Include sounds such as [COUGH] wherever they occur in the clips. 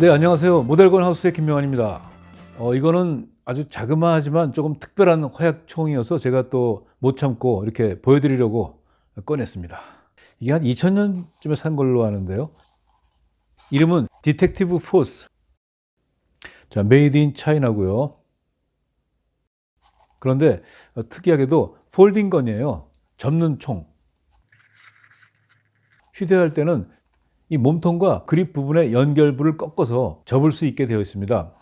네, 안녕하세요. 모델건 하우스의 김명환입니다. 어, 이거는 아주 자그마하지만 조금 특별한 화약총이어서 제가 또 못 참고 이렇게 보여드리려고 꺼냈습니다. 이게 한 2000년쯤에 산 걸로 아는데요. 이름은 디텍티브 포스. 자, 메이드 인 차이나고요. 그런데 어, 특이하게도 폴딩 건이에요. 접는 총. 휴대할 때는 이 몸통과 그립 부분의 연결부를 꺾어서 접을 수 있게 되어 있습니다.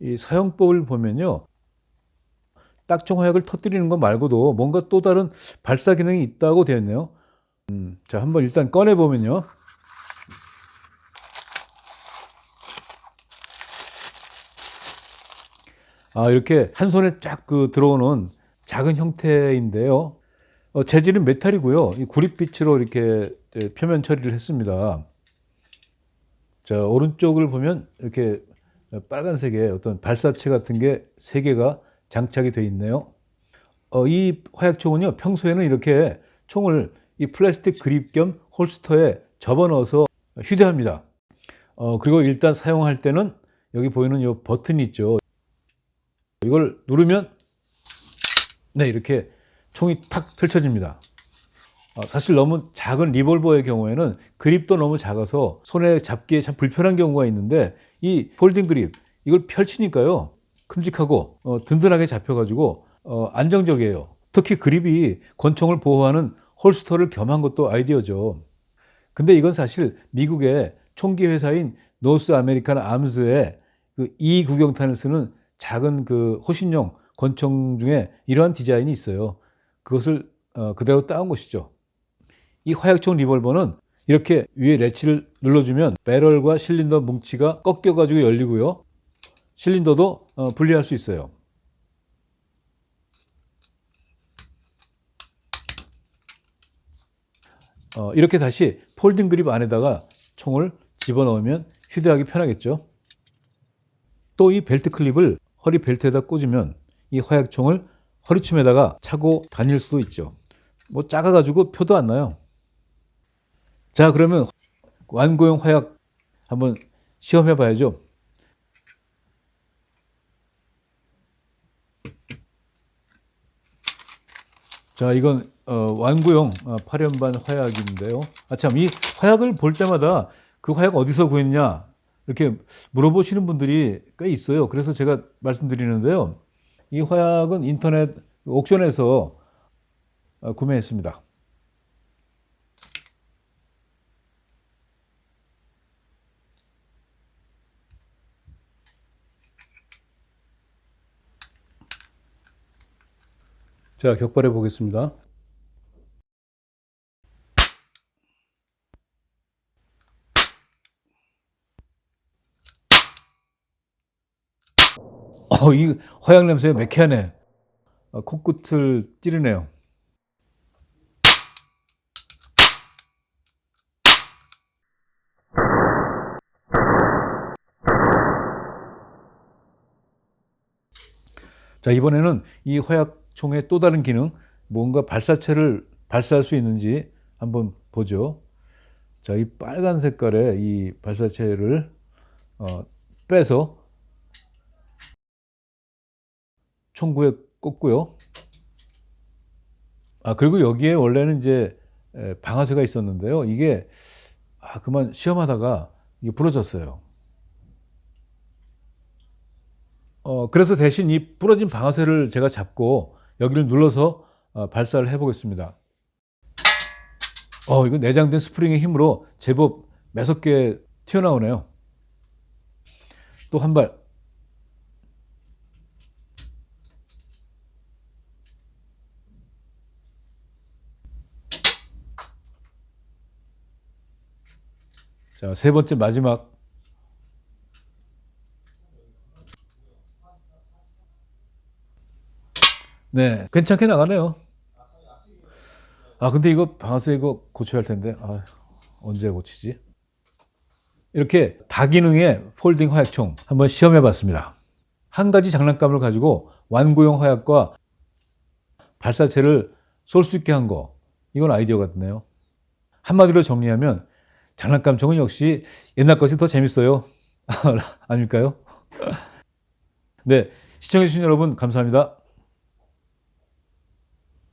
이 사용법을 보면요. 딱총 화약을 터뜨리는 것 말고도 뭔가 또 다른 발사 기능이 있다고 되어 있네요. 음, 자, 한번 일단 꺼내 보면요. 아, 이렇게 한 손에 쫙 그 들어오는 작은 형태인데요. 어, 재질은 메탈이고요. 이 구릿빛으로 이렇게 이제 표면 처리를 했습니다. 자, 오른쪽을 보면 이렇게 빨간색의 어떤 발사체 같은 게 세 개가 장착이 되어 있네요. 어, 이 화약총은요, 평소에는 이렇게 총을 이 플라스틱 그립 겸 홀스터에 접어 넣어서 휴대합니다. 어, 그리고 일단 사용할 때는 여기 보이는 이 버튼이 있죠. 이걸 누르면 네, 이렇게 총이 탁 펼쳐집니다. 어, 사실 너무 작은 리볼버의 경우에는 그립도 너무 작아서 손에 잡기에 참 불편한 경우가 있는데 이 폴딩 그립 이걸 펼치니까요 큼직하고 어, 든든하게 잡혀가지고 어, 안정적이에요. 특히 그립이 권총을 보호하는 홀스터를 겸한 것도 아이디어죠. 근데 이건 사실 미국의 총기 회사인 노스 아메리칸 암스의 그 E 구경탄을 쓰는 작은 그 호신용 권총 중에 이러한 디자인이 있어요. 그것을 어, 그대로 따온 것이죠. 이 화약총 리볼버는 이렇게 위에 레치를 눌러주면 배럴과 실린더 뭉치가 꺾여가지고 열리고요. 실린더도 어, 분리할 수 있어요. 어, 이렇게 다시 폴딩 그립 안에다가 총을 집어넣으면 휴대하기 편하겠죠. 또 이 벨트 클립을 허리 벨트에다 꽂으면 이 화약총을 허리춤에다가 차고 다닐 수도 있죠. 뭐 작아가지고 표도 안 나요. 자, 그러면 완고용 화약 한번 시험해 봐야죠. 자, 이건 어, 완구용 어, 8연반 화약인데요. 아, 참, 이 화약을 볼 때마다 그 화약 어디서 구했냐 이렇게 물어보시는 분들이 꽤 있어요. 그래서 제가 말씀드리는데요. 이 화약은 인터넷 옥션에서 어, 구매했습니다. 자, 격발해 보겠습니다. 어, 이 화약 냄새 매캐하네. 어, 코끝을 찌르네요. 자, 이번에는 이 화약총의 또 다른 기능, 뭔가 발사체를 발사할 수 있는지 한번 보죠. 자, 이 빨간 색깔의 이 발사체를 어, 빼서 총구에 꽂고요. 아, 그리고 여기에 원래는 이제 에, 방아쇠가 있었는데요. 이게 아, 그만 시험하다가 이게 부러졌어요. 어, 그래서 대신 이 부러진 방아쇠를 제가 잡고 여기를 눌러서 어, 발사를 해보겠습니다. 어, 이거 내장된 스프링의 힘으로 제법 매섭게 튀어나오네요. 또 한 발. 자, 세 번째 마지막. 네, 괜찮게 나가네요. 아, 근데 이거 방아쇠 이거 고쳐야 할 텐데. 아, 언제 고치지? 이렇게 다기능의 폴딩 화약총 한번 시험해 봤습니다. 한 가지 장난감을 가지고 완구용 화약과 발사체를 쏠 수 있게 한 거. 이건 아이디어 같네요. 한마디로 정리하면 장난감 총은 역시 옛날 것이 더 재밌어요. [LAUGHS] 아닐까요? [LAUGHS] 네, 시청해주신 여러분 감사합니다.